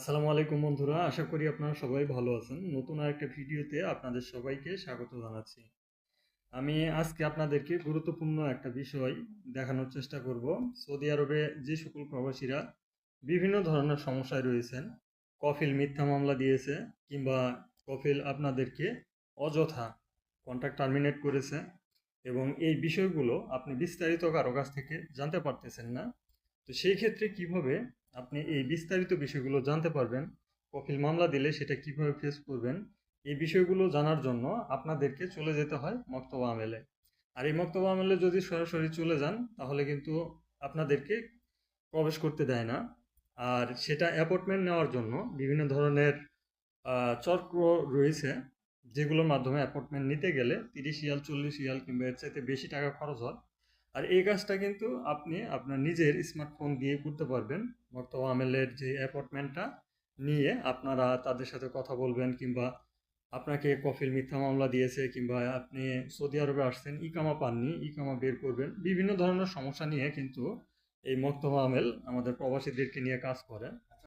আসসালামু আলাইকুম বন্ধুরা, আশা করি আপনারা সবাই ভালো আছেন। নতুন আরেকটা ভিডিওতে আপনাদের সবাইকে স্বাগত জানাচ্ছি। আমি আজকে আপনাদেরকে গুরুত্বপূর্ণ একটা বিষয় দেখানোর চেষ্টা করব। সৌদি আরবে যে সকল প্রবাসীরা বিভিন্ন ধরনের সমস্যায় রয়েছেন, কফিল মিথ্যা মামলা দিয়েছে কিংবা কফিল আপনাদেরকে অযথা কন্ট্রাক্ট টার্মিনেট করেছে এবং এই বিষয়গুলো আপনি বিস্তারিত কারও কাছ থেকে জানতে পারতেছেন না। তো সেই ক্ষেত্রে কীভাবে আপনি এই বিস্তারিত বিষয়গুলো জানতে পারবেন কফিল মামলা দিলে সেটা কীভাবে ফেস করবেন, এই বিষয়গুলো জানার জন্য আপনাদেরকে চলে যেতে হয় মক্তবা আমেলে। আর এই মক্তবা আমেলে যদি সরাসরি চলে যান, তাহলে কিন্তু আপনাদেরকে প্রবেশ করতে দেয় না। আর সেটা অ্যাপয়েন্টমেন্ট নেওয়ার জন্য বিভিন্ন ধরনের চক্র রয়েছে, যেগুলোর মাধ্যমে অ্যাপয়েন্টমেন্ট নিতে গেলে তিরিশ ইয়াল চল্লিশ ইয়াল কিংবা এর চাইতে বেশি টাকা খরচ হয়। আর এই কাজটা কিন্তু আপনি আপনার নিজের স্মার্টফোন দিয়ে করতে পারবেন। মক্তবা আমেলের যে অ্যাপয়েন্টমেন্টটা নিয়ে আপনারা তাদের সাথে কথা বলবেন কিংবা আপনাকে কফিল মিথ্যা মামলা দিয়েছে কিংবা আপনি সৌদি আরবে আসছেন, ইকামা পাননি, ইকামা বের করবেন। বিভিন্ন ধরনের সমস্যা নিয়ে কিন্তু এই মক্তবা আমেল আমাদের প্রবাসীদেরকে নিয়ে কাজ করে